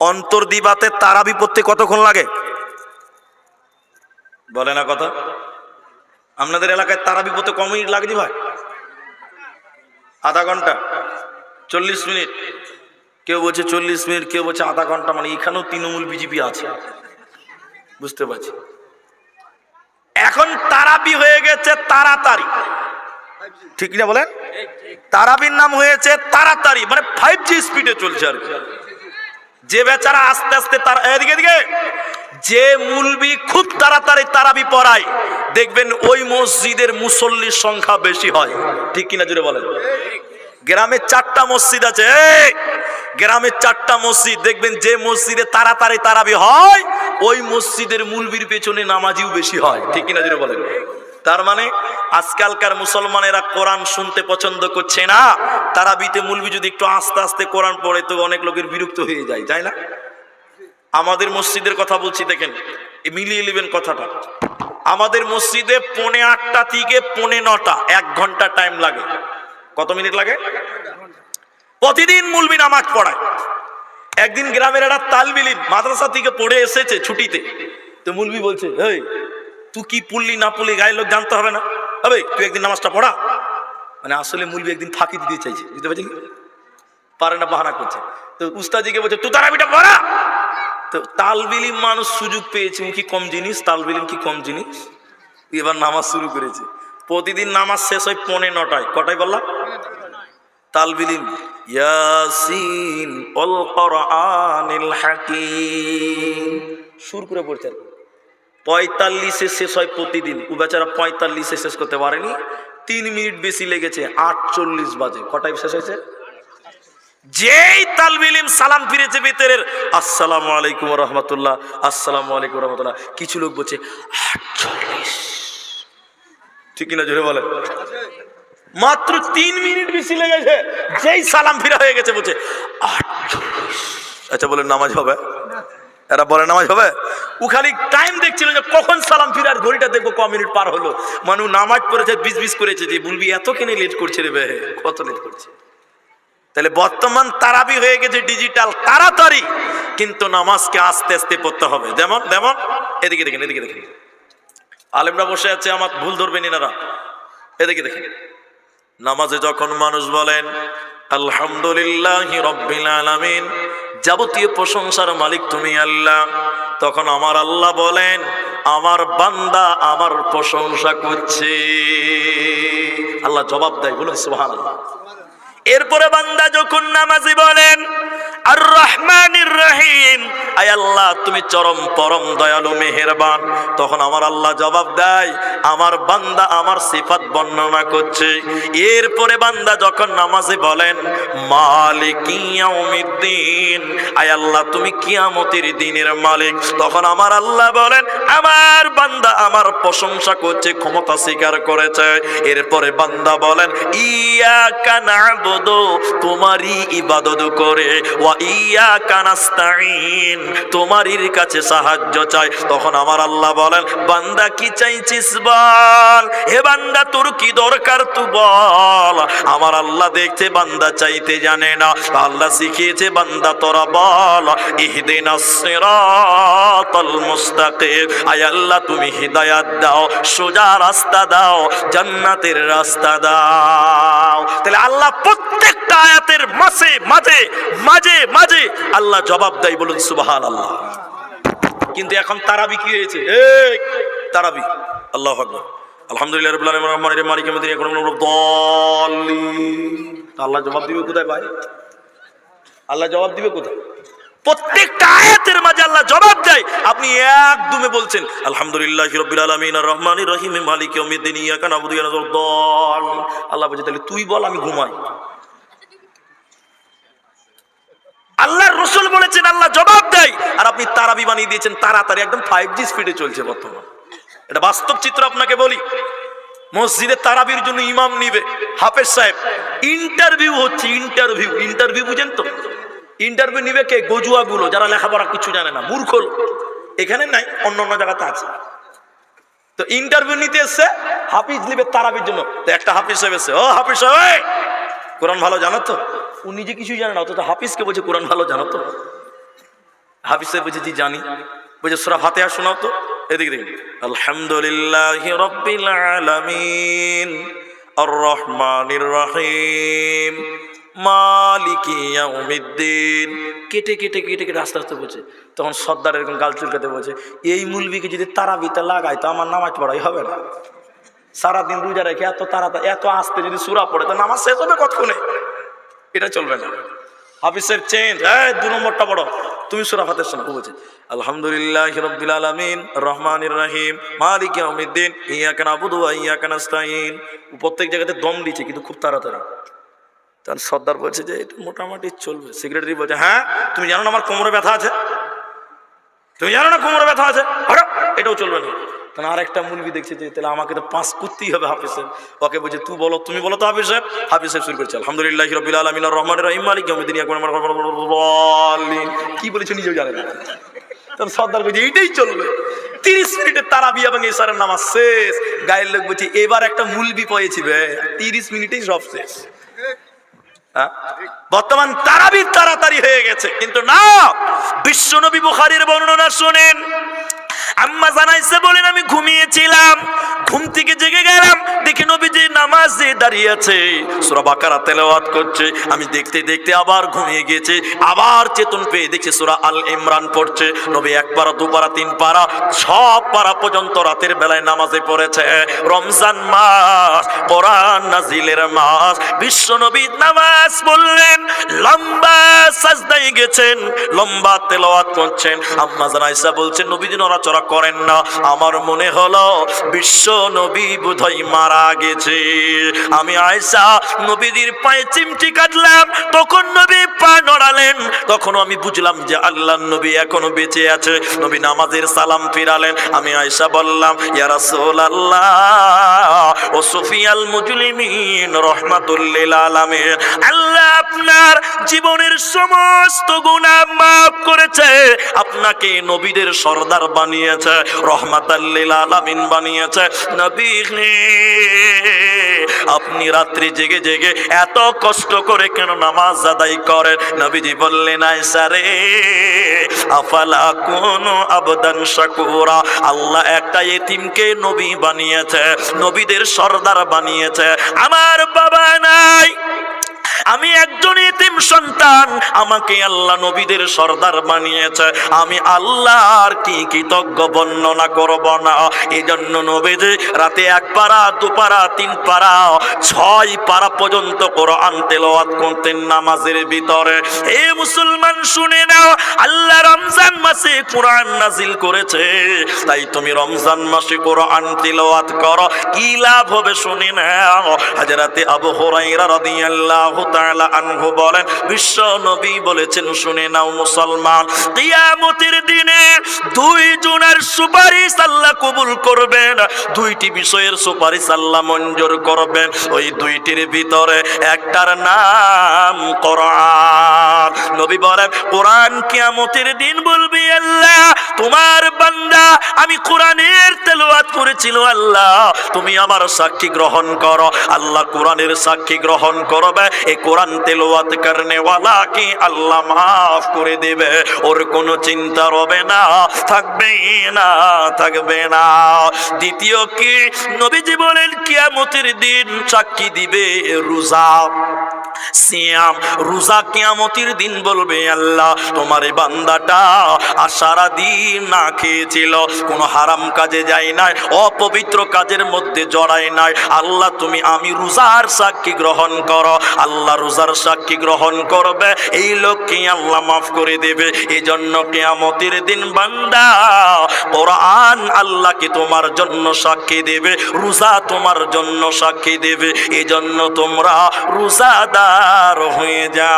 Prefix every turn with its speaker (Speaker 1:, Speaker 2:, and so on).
Speaker 1: অন্তর্দিবাতে তারাবি পড়তে কতক্ষণ লাগে? বলে না কথা। আপনাদের এলাকায় তারাবি পড়তে কম মিনিট লাগছে ভাই? আধা ঘণ্টা। চল্লিশ মিনিট। কেউ বলছে চল্লিশ মিনিট, কেউ বলছে আধা ঘণ্টা। মানে এখানেও তৃণমূল বিজেপি আছে। বুঝতে পারছি। এখন তারাবি হয়ে গেছে তাড়াতাড়ি। ঠিক না বলেন? তারাবির নাম হয়েছে তাড়াতাড়ি। মানে ফাইভ জি স্পিডে চলছে আর কি। যে বেচারা আস্তে আস্তে তার এদিকে এদিকে। যে মুলবি খুব তাড়াতাড়ি তারাবি পড়ায়, দেখবেন ওই মসজিদের মুসল্লির সংখ্যা বেশি হয়। ঠিক কিনা জুড়ে বলেন? গ্রামে চারটা মসজিদ আছে গ্রামের চারটা মসজিদ, দেখবেন যে মসজিদে তাড়াতাড়ি তারাবি হয়, ওই মসজিদের মুলবির পেছনে নামাজিও বেশি হয়। ঠিক কিনা জুড়ে বলেন? তার মানে আজকালকার মুসলমানেরা কোরআন শুনতে পছন্দ করছে না। তারাবিতে মুলবি যদি একটু আস্তে আস্তে কোরআন পড়ে, তো অনেক লোকের বিরক্ত হয়ে যায়, তাই না? আমাদের মসজিদের কথা বলছি, দেখেন মিলিয়ে নেবেন কথাটা। আমাদের মসজিদে পৌনে আটটা থেকে পৌনে নটা, এক ঘণ্টা টাইম লাগে। কত মিনিট লাগে? প্রতিদিন মুলবি নামাজ পড়ায়। একদিন গ্রামের একটা তালবিলিম মাদ্রাসা থেকে পড়ে এসেছে ছুটিতে। তো মুলবি বলছে এই তুই কি পড়লি না পড়লি গায়ের লোক জানতে হবে না? হবে তুই একদিন নামাজটা পড়া। মানে আসলে মুলবি একদিন ফাঁকি দিতে চাইছে, বুঝতে পারছি পারে না, বাহানা করছে। তো উস্তাদিকে বলছে তুই তারাবিটা পড়া! তো তালবিলিম মানুষ সুযোগ পেয়েছে কি কম জিনিস? তালবিলিম কি কম জিনিস? এবার নামাজ শুরু করেছে। প্রতিদিন নামাজ শেষ হয় পনে নটায়। কটায় বললাম তালবিলিম। ইয়াসিন অল হাকিম। সুর করে পড়ছে। পঁয়তাল্লিশে শেষ হয় প্রতিদিন। ও বেচারা পঁয়তাল্লিশে শেষ করতে পারেনি। তিন মিনিট বেশি লেগেছে, আটচল্লিশ বাজে। কটায় শেষ হয়েছে? যেই তালবিলিম সালাম ফিরেছে ভিতরের। আসসালামু আলাইকুম রহমতুল্লাহ, আসসালামু আলাইকুম রহমতুল্লাহ। কিছু লোক বলছে, আটচল্লিশ। ঠিক কিনা জোরে বলে মাত্র তিন মিনিট বেশি লেগেছে, যেই সালাম ফিরা হয়ে গেছে বলছে, আটচল্লিশ। আচ্ছা বলে নামাজ হবে? এরা বলে নামাজ হবে? ও খালি টাইম দেখছিল যে কখন সালাম ফিরার ঘড়িটা দেখব ক মিনিট পার হলো। মানে নামাজ পড়েছে বিশ বিশ করেছে যে বলবি, এত কেনে লেট করছে রে বে, কত লেট করছে? তাহলে বর্তমান তারাবি হয়ে গেছে ডিজিটাল তাড়াতাড়ি, কিন্তু নামাজকে আস্তে আস্তে পড়তে হবে। যেমন যেমন, এদিকে দেখেন এদিকে দেখেন। আলেমরা বসে আছে, আমার ভুল ধরবেন এনারা। এদিকে দেখেন। নামাজে যখন মানুষ বলেন আলহামদুলিল্লাহ রব্বিল আলামিন। যাবতীয় প্রশংসার মালিক তুমি আল্লাহ। তখন আমার আল্লাহ বলেন, আমার বান্দা আমার প্রশংসা করছে। আল্লাহ জবাব দেয়, বলুন সুহান এরপরে বান্দা যখন নামাজি বলেন আর রহমান রহিম। আয় আল্লাহ, তুমি চরম পরম দয়ালু, মেহেরবান। তখন আমার আল্লাহ জবাব দেয়, আমার বান্দা আমার সিফাত বর্ণনা করছে। এরপরে বান্দা যখন নামাজে বলেন, মালিক ইয়াউমিদ্দিন। আয় আল্লাহ, তুমি কিয়ামতের দিনের মালিক। তখন আমার আল্লাহ বলেন, আমার বান্দা আমার প্রশংসা করছে, ক্ষমতা স্বীকার করেছে। এরপরে বান্দা বলেন ইয়া কানাবুদু তোমারই ইবাদত করে, ওয়া ইয়া কানাস্তাইন তোমারই কাছে সাহায্য চাই। তখন আমার আল্লাহ বলেন, বান্দা, কি চাইছিস বল? হে বান্দা, তোর কি দরকার তুই বল? আমার আল্লাহ দেখতে বান্দা চাইতে জানে না। আল্লাহ শিখিয়েছে, বান্দা, তোরা বল সিরাতাল মুস্তাকিম। আয় আল্লাহ, তুমি হিদায়াত দাও, সোজা রাস্তা দাও, জান্নাতের রাস্তা দাও। তাহলে আল্লাহ প্রত্যেকটা আয়াতের মাঝে মাঝে মাঝে মাঝে আল্লাহ জবাব দেয় বলুন সুবহান আল্লাহ কিন্তু এখন তারাবি কি হয়েছে? তারাবি। আল্লাহ আকবার। আলহামদুলিল্লাহ মালিক আল্লাহ জবাব দিবে কোথায় ভাই? আল্লাহ জবাব দিবে কোথায়? প্রত্যেকটা আয়াতের মাঝে আল্লাহ জবাব দেয়। আপনি একদমে বলছেন আলহামদুলিল্লাহ রব্বিল আলামিন আর রহমানির রহিম মালিক ইয়াউমিদ্দিন ইয়াকা নাবুদু ওয়া নাস্তাইন আল্লাহ বলছে তাহলে তুই বল আমি ঘুমাই। আল্লাহর রসুল বলেছেন, আল্লাহ জবাব দেয়। আর আপনি তারাবি বানিয়ে দিয়েছেন, তাড়াতাড়ি একদম ফাইভ জি স্পিডে চলছে বর্তমান। এটা বাস্তব চিত্র আপনাকে বলি। মসজিদে তারাবির জন্য ইমাম নিবে। হাফেজ সাহেব ইন্টারভিউ হচ্ছে ইন্টারভিউ ইন্টারভিউ বুঝেন তো? ইন্টারভিউ নিবে কে? গজুয়া গুলো যারা লেখাপড়া কিছু জানে না, মূর্খ এখানে নাই অন্য অন্য জায়গাতে আছে। তো ইন্টারভিউ নিতে এসছে, হাফিজ নিবে তারাবির জন্য। তো একটা হাফিজ সাহেব এসছে, ও হাফিজ সাহেব, কোরআন ভালো জানো তো? ও নিজে কিছুই জানে না, অথচ হাফিজকে বলছে, কোরআন ভালো জানো তো? হাফিজ সাহেব বলছে জানি। বলছে, সুরা ফাতেহা শোনাও তো। এদিকে দেখুন। আলহামদুলিল্লাহ রব্বিল আলামিন আর রহমানির রহিম কেটে কেটে কেটে কেটে আস্তে আস্তে বলছে। তখন বলছে, এই মুলবিকে যদি তারাবিতে লাগাই, তো আমার নামাজ পড়াই হবে না। সারাদিন রেখে এত এত আস্তে যদি সুরা পড়ে, তো নামাজ এটা চলবে না। হাফিজ চেঞ্জ। এই, দু নম্বরটা পড়ো। তুমি সুরা ফাতের শোনা বলছে আলহামদুলিল্লাহ রব্বিল আলমিন, রহমানির রহিম, মালিক ইয়াউমিদ্দিন ইয়া নাবুদু ওয়া ইয়া ও প্রত্যেক জায়গাতে দম দিচ্ছে কিন্তু খুব তাড়াতাড়ি। তার সর্দার বলছে যে, এটা মোটামুটি চলবে। সেক্রেটারি বলছে হ্যাঁ তুমি জানো না আমার কোমরে ব্যথা আছে? তুমি জানো না কোমরে ব্যথা আছে? এটাও চলবে না। তাহলে আর একটা মুলবি দেখছে যে, তাহলে আমাকে তো পাস করতেই হবে হাফিজ সাহেব। ওকে বলছে তুই বলো, তুমি বলো তো হাফিজ সাহেব? হাফিজ সাহেব শুরু করছে, আলহামদুলিল্লাহ রবিল আলমিন রহমান রহিম, মালিক কি বলেছ নিজেও জানে না। তখন সর্দার বলছে, এইটাই চলবে। তিরিশ মিনিটের তারা বিয়া এবং এসারের নামাজ শেষ। গায়ের লোক বলছে, এবার একটা মুলবি পেয়েছি বে, তিরিশ মিনিটেই সব শেষ। হ্যাঁ? বর্তমান তারাবি তাড়াতাড়ি হয়ে গেছে। কিন্তু না, বিশ্বনবী বুখারীর বর্ণনা শুনেন আম্মা জানাইছে বলেন আমি ঘুমিয়েছিলাম। ঘুম থেকে জেগে গেলাম। দেখি নবীজি নামাজে দাঁড়িয়ে আছে। সূরা বাকারা তেলাওয়াত করছে। আমি দেখতে দেখতে আবার ঘুমিয়ে গেছে আবার চেতন পেয়ে দেখছি সূরা আল ইমরান পড়ছে। নবী এক পারা দু পারা তিন পারা সব পারা পর্যন্ত রাতের বেলায় নামাজে পড়েছে। রমজান মাস, কোরআন নাজিলের মাস। বিশ্ব নবী নামাজ পড়লেন। লম্বা সাজদায় গেছেন, লম্বা তেলাওয়াত করছেন। আম্মা জানাইসা বলছেন নবীজি নড়াচড়া করেন না। আমার মনে হলো, বিশ্ব নবী বোধহয় মারা গেছে। আমি আয়সা নবীদের পায়ে চিমটি কাটলাম, তখন নবী পা নড়ালেন। তখন আমি বুঝলাম যে আল্লাহ নবী এখনও বেঁচে আছে। নবী নামাজের সালাম ফিরালেন। আমি আয়সা বললাম, ইয়া রাসূলুল্লাহ ও সুফিয়াল মুজলিমিন রহমাতুল্লিল আলামিন। আল্লাহ আপনার জীবনের সমস্ত গুনাহ মাফ করেছে, আপনাকে নবীদের সর্দার বানিয়েছে রহমাতাল্লিল আলামিন বানিয়েছে। নবী আপনি রাত্রি জেগে জেগে এত কষ্ট করে কেন নামাজ আদায় করেন? নবীজি বললেন আয়সা রে, আফালা কোন আবদান শাকুরা। আল্লাহ একটা এতিমকে নবী বানিয়েছে, নবীদের সর্দার বানিয়েছে। আমার বাবা নাই, আমি একজন এতিম সন্তান আমাকে আল্লাহ নবীদের সর্দার বানিয়েছে। আমি আল্লাহর কি কৃতজ্ঞ বর্ণনা করব না। এই জন্য নবীজি, রাতে এক পারা দু পারা তিন পারা ছয় পারা পর্যন্ত করো কোরআন তেলাওয়াত করতেন নামাজের ভিতরে। হে মুসলমান, শুনে নাও, আল্লাহ রমজান মাসে কোরআন নাজিল করেছে। তাই তুমি রমজান মাসে কোরআন তেলাওয়াত করো। কি লাভ হবে শুনে নাও। হাজরাতে আবু হুরাইরা রাদিয়াল্লাহু তাআলা আনহু বলেন, বিশ্ব নবী বলেছেন, শুনে নাও মুসলমান, কিয়ামতের দিনে দুই জনের সুপারিশ আল্লাহ কবুল করবেন, দুইটি বিষয়ের সুপারিশ আল্লাহ মঞ্জুর করবেন, ওই দুইটির ভিতরে একটার নাম কোরআন। নবী বলেন, কোরআন কিয়ামতের দিন বলবি আল্লাহ, তোমার বান্দা, আমি কোরআনের তেলাওয়াত করেছিল আল্লাহ। তুমি আমার সাক্ষী গ্রহণ করো। আল্লাহ কোরআনের সাক্ষী গ্রহণ করবে। এই কোরআন তেলাওয়াত করনে ওয়ালা কি আল্লাহ মাফ করে দেবে? ওর কোনো চিন্তা রবে না, থাকবে না থাকবে না। দ্বিতীয় কি? নবীজি বলেন, কিয়ামতের দিন সাক্ষী দিবে রোজা। সিয়াম। রোজা কিয়ামতের দিন বলবে আল্লাহ, তোমার এই বান্দাটা আর সারা দিন না খেয়েছিল। কোনো হারাম কাজে যায় নাই, অপবিত্র কাজের মধ্যে জড়ায় নাই। আল্লাহ, তুমি আমি রোজার সাক্ষী গ্রহণ করো। আল্লাহ রোজার সাক্ষী গ্রহণ করবে। এই লোককে আল্লাহ মাফ করে দেবে। এই জন্য কেয়ামতের দিন বান্দা কোরআন আল্লাহকে তোমার জন্য সাক্ষী দেবে, রোজা তোমার জন্য সাক্ষী দেবে। এই জন্য তোমরা রোজাদার হয়ে যা।